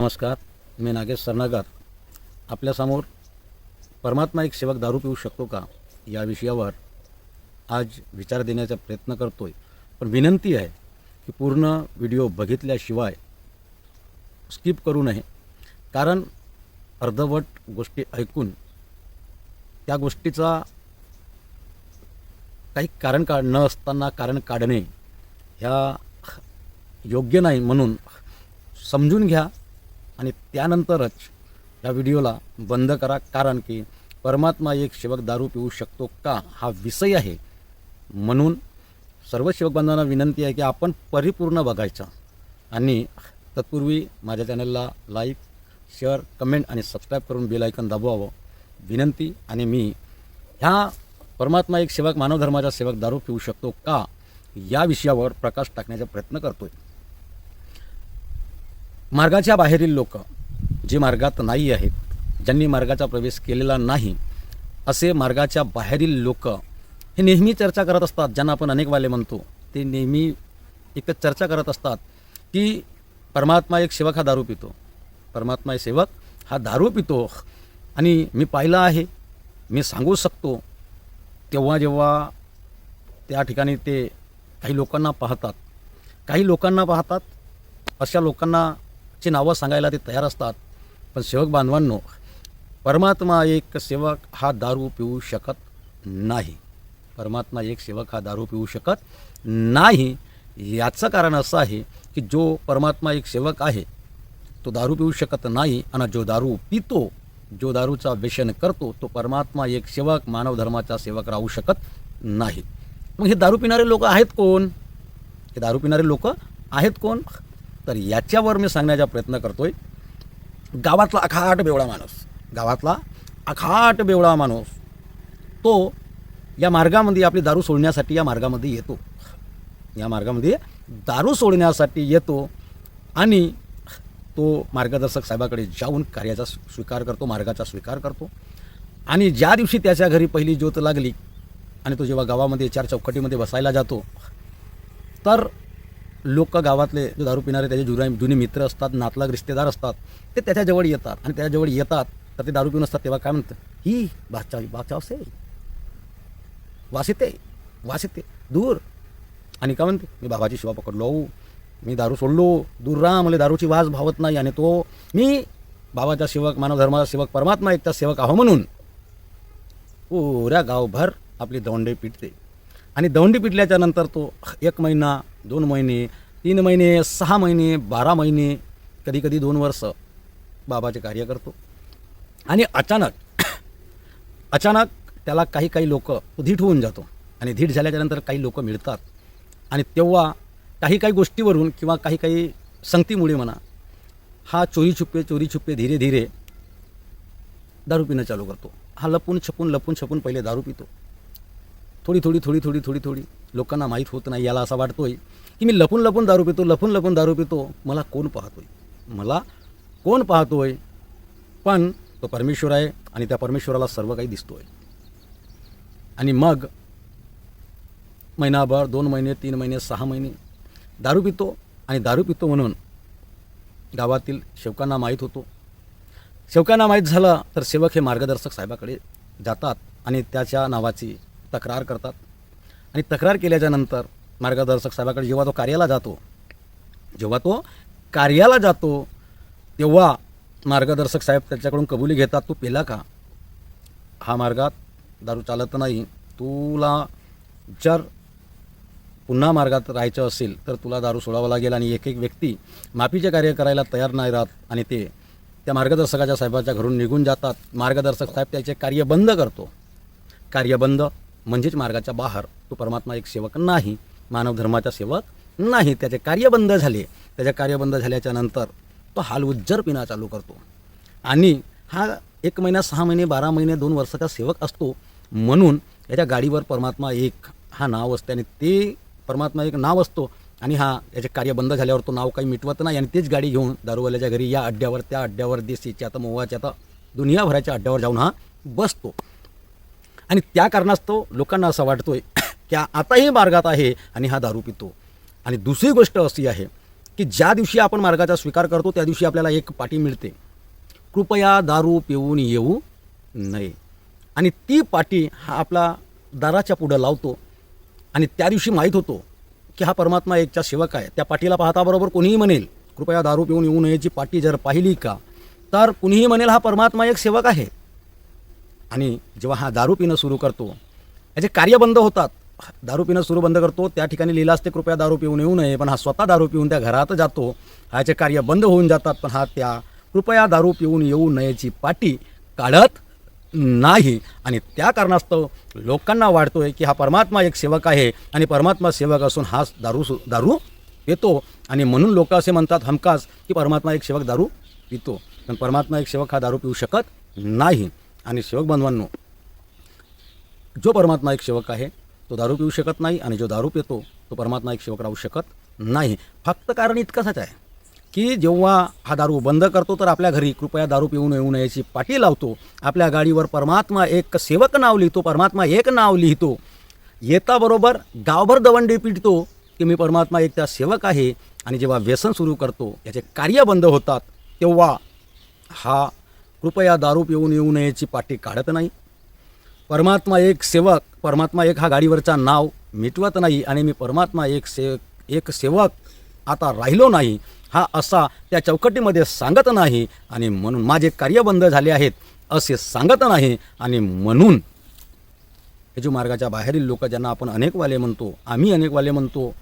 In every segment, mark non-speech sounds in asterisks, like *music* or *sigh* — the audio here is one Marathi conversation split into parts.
नमस्कार मी नागेश सरनागर. आपल्यासमोर परमात्मा एक सेवक दारू पिऊ शकतो का? या विषयावर आज विचार देण्याचा प्रयत्न करतो आहे पण विनंती आहे की पूर्ण व्हिडिओ बघितल्याशिवाय स्किप करू नये. कारण अर्धवट गोष्टी ऐकून त्या गोष्टीचा काही कारण काढ न असताना कारण काढणे ह्या योग्य नाही म्हणून समजून घ्या. आणि त्यानंतरच या व्हिडिओला बंद करा. कारण की परमात्मा एक सेवक दारू पिऊ शकतो का हा विषय आहे. म्हणून सर्व सेवक बांधवांना विनंती आहे की आपण परिपूर्ण बघायचा. आणि तत्पूर्वी माझ्या चॅनलला लाईक शेअर कमेंट आणि सबस्क्राईब करून बेल आयकन दाबवावं. विनंती आणि मी ह्या परमात्मा एक सेवक मानवधर्माचा सेवक दारू पिऊ शकतो का या विषयावर प्रकाश टाकण्याचा प्रयत्न करतो आहे मार्गाच्या बाहेरील लोक जे मार्गात नाही आहेत ज्यांनी मार्गाचा प्रवेश केलेला नाही असे मार्गाच्या बाहेरील लोक हे नेहमी चर्चा करत असतात. ज्यांना आपण अनेक वाले म्हणतो ते नेहमी एकच चर्चा करत असतात की परमात्मा एक सेवक हा दारू पितो. परमात्मा एक सेवक हा दारू पितो. आणि मी पाहिला आहे मी सांगू शकतो तेव्हा जेव्हा त्या ठिकाणी ते काही लोकांना पाहतात. काही लोकांना पाहतात अशा लोकांना ची नावं सांगायला ते तयार असतात. पण सेवक बांधवांनो परमात्मा एक सेवक हा दारू पिऊ शकत नाही. परमात्मा एक सेवक हा दारू पिऊ शकत नाही. याचं कारण असं आहे की जो परमात्मा एक सेवक आहे तो दारू पिऊ शकत नाही आणि जो दारू पितो जो दारूचा व्यसन करतो तो परमात्मा एक सेवक मानव धर्माचा सेवक राहू शकत नाही. मग हे दारू पिणारे लोक आहेत कोण? हे दारू पिणारे लोक आहेत कोण? तर याच्यावर मी सांगण्याचा प्रयत्न करतोय. गावातला अखाट बेवळा माणूस गावातला अखाट बेवळा माणूस तो या मार्गामध्ये आपली दारू सोडण्यासाठी या मार्गामध्ये येतो. या मार्गामध्ये दारू सोडण्यासाठी येतो आणि तो मार्गदर्शक साहेबाकडे जाऊन कार्याचा स्वीकार करतो मार्गाचा स्वीकार करतो. आणि ज्या दिवशी त्याच्या घरी पहिली ज्योत लागली आणि तो जेव्हा गावामध्ये चार चौकटीमध्ये बसायला जातो तर लोक गावातले जो दारू पिणारे त्याचे जुने जुने मित्र असतात नातलग रिश्तेदार असतात ते त्याच्याजवळ येतात. आणि त्याच्याजवळ येतात तर ते दारू पिऊन असतात तेव्हा काय म्हणतं ही बाचा बाचाव से वास येते वास येते दूर. आणि काय म्हणते? मी बाबाची शिवा पकडलो. मी दारू सोडलो. दूर राहा मला दारूची वास भावत नाही. आणि तो मी बाबाचा सेवक मानवधर्माचा सेवक परमात्मा एकचा सेवक आहो म्हणून पुऱ्या गावभर आपली दौंडे पिटते. आणि दौंडी पिटल्याच्या नंतर तो एक महिना दोन महिने तीन महिने सहा महिने बारा महिने कधी कधी दोन वर्ष बाबाचे कार्य करतो. आणि अचानक *coughs* अचानक त्याला काही काही लोक धीट होऊन जातो आणि धीट झाल्याच्यानंतर काही लोक मिळतात. आणि तेव्हा काही काही गोष्टीवरून किंवा काही काही संगतीमुळे म्हणा हा चोरी छुपे चोरी छुपे धीरे धीरे दारू पिणं चालू करतो. हा लपून छपून लपून छपून पहिले दारू पितो. थोडी थोडी थोडी थोडी थोडी थोडी लोकांना माहीत होत नाही याला असा वाटतोय की मी लपून लपून दारू पितो लपून लपून दारू पितो मला कोण पाहतोय? मला कोण पाहतोय? पण तो परमेश्वर आहे आणि त्या परमेश्वराला सर्व काही दिसतोय. आणि मग महिनाभर दोन महिने तीन महिने सहा महिने दारू पितो आणि दारू पितो म्हणून गावातील शेवकांना माहीत होतो. शेवकांना माहीत झालं तर सेवक हे मार्गदर्शक साहेबाकडे जातात आणि त्याच्या नावाची तक्रार करतात. आणि तक्रार केल्याच्यानंतर मार्गदर्शक साहेबाकडे जेव्हा तो कार्याला जातो जेव्हा तो कार्याला जातो तेव्हा मार्गदर्शक साहेब त्याच्याकडून कबुली घेतात तू पेला का? हा मार्गात दारू चालत नाही. तुला जर पुन्हा मार्गात राहायचं असेल तर तुला दारू सोडावं लागेल आणि एक एक व्यक्ती माफीचे कार्य करायला तयार नाही राहत आणि ते त्या मार्गदर्शकाच्या साहेबाच्या घरून निघून जातात. मार्गदर्शक साहेब त्याचे कार्य बंद करतो. कार्य बंद म्हणजेच मार्गाच्या बाहेर. तो परमात्मा एक सेवक नाही मानव धर्माचा सेवक नाही. त्याचे कार्य बंद झाले. त्याचे कार्य बंद झाल्याच्यानंतर तो हाल उज्जर पिणं चालू करतो. आणि हा एक महिना सहा महिने बारा महिने दोन वर्षाचा सेवक असतो. म्हणून याच्या गाडीवर परमात्मा एक हा नाव असते आणि ते परमात्मा एक नाव असतो. आणि हा याचे कार्य बंद झाल्यावर तो नाव काही मिटवत नाही आणि तीच गाडी घेऊन दारूवाल्याच्या घरी या अड्ड्यावर त्या अड्ड्यावर देशीच्या आता मोवाच्या आता दुनियाभराच्या अड्ड्यावर जाऊन हा बसतो. आणि त्या कारणास्तव लोकांना असं वाटतोय की आताही मार्गात आहे आणि हा दारू पितो. आणि दुसरी गोष्ट अशी आहे की ज्या दिवशी आपण मार्गाचा स्वीकार करतो त्या दिवशी आपल्याला एक पाटी मिळते. कृपया दारू पिऊन येऊ नये. आणि ती पाटी हा आपला दाराच्या पुढं लावतो. आणि त्या दिवशी माहीत होतो की हा परमात्मा एकचा सेवक आहे. त्या पाटीला पाहता बरोबर कोणीही म्हणेल कृपया दारू पिऊन येऊ नयेची पाटी जर पाहिली का? तर कुणीही म्हणेल हा परमात्मा एक सेवक आहे. आणि जेव्हा हा दारू पिणं सुरू करतो याचे कार्य बंद होतात. दारू पिणं सुरू बंद करतो त्या ठिकाणी लिहिलं असते कृपया दारू पिऊन येऊ नये. पण हा स्वतः दारू पिऊन त्या घरात जातो. ह्याचे कार्य बंद होऊन जातात पण हा त्या कृपया दारू पिऊन येऊ नयेची पाटी काढत नाही. आणि त्या कारणास्तव लोकांना वाटतोय की हा परमात्मा एक सेवक आहे आणि परमात्मा सेवक असून हा दारू सु दारू पितो. आणि म्हणून लोक असे म्हणतात हमखास की परमात्मा एक सेवक दारू पितो. पण परमात्मा एक सेवक हा दारू पिऊ शकत नाही. आणि सेवक बांधवांनो जो परमात्मा एक सेवक आहे तो दारू पिऊ शकत नाही आणि जो दारू पितो तो परमात्मा एक सेवक राहू शकत नाही. फक्त कारण इतकंच आहे की जेव्हा हा दारू बंद करतो तर आपल्या घरी कृपया दारू पिऊन येऊ नयेची पाटी लावतो. आपल्या गाडीवर परमात्मा एक सेवक नाव लिहितो परमात्मा एक नाव लिहितो. येताबरोबर गावभर दवंडी पिटतो की मी परमात्मा एक त्या सेवक आहे. आणि जेव्हा व्यसन सुरू करतो याचे कार्य बंद होतात तेव्हा हा कृपया दारू पिऊन येऊ नयेची पाटी काढत नाही. परमात्मा एक सेवक परमात्मा एक हा गाडीवरचा नाव मिटवत नाही आणि मी परमात्मा एक से एक सेवक आता राहिलो नाही हा असा त्या चौकटीमध्ये सांगत नाही आणि म्हणून माझे कार्य बंद झाले आहेत असे सांगत नाही आणि म्हणून हे मार्गाच्या बाहेरील लोक ज्यांना आपण अनेकवाले म्हणतो आम्ही अनेकवाले म्हणतो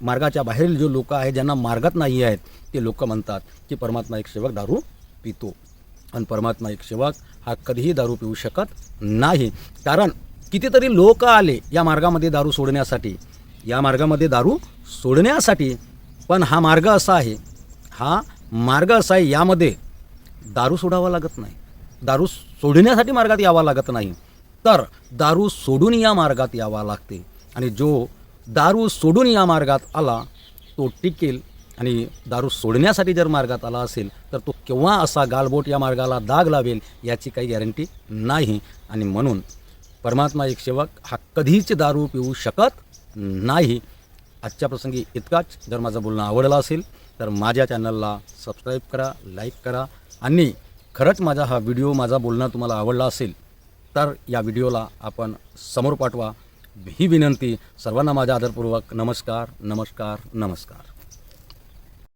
मार्गाच्या बाहेरील जो लोक आहेत ज्यांना मार्गात नाही आहेत ते लोक म्हणतात की परमात्मा एक सेवक दारू पितो. आणि परमात्मा एक सेवक हा कधीही दारू पिऊ शकत नाही. कारण कितीतरी लोक आले या मार्गामध्ये दारू सोडण्यासाठी. या मार्गामध्ये दारू सोडण्यासाठी. पण हा मार्ग असा आहे हा मार्ग असा आहे यामध्ये दारू सोडावा लागत नाही. दारू सोडण्यासाठी मार्गात यावा लागत नाही. तर दारू सोडून या मार्गात यावा लागते. आणि जो दारू सोडून या मार्गात आला तो टिकेल आणि दारू सोडण्यासाठी जर मार्गात आला असेल तर तो केव्हा असा गालबोट या मार्गाला दाग लावेल याची काही गॅरंटी नाही. आणि म्हणून परमात्मा एक सेवक हा कधीच दारू पिऊ शकत नाही. आजच्या प्रसंगी इतकाच. जर माझं बोलणं आवडलं असेल तर माझ्या चॅनलला सबस्क्राईब करा लाईक करा. आणि खरंच माझा हा व्हिडिओ माझा बोलणं तुम्हाला आवडला असेल तर या व्हिडिओला आपण समोर पाठवा. ही विनंती सर्वांना माझा आदरपूर्वक नमस्कार नमस्कार नमस्कार.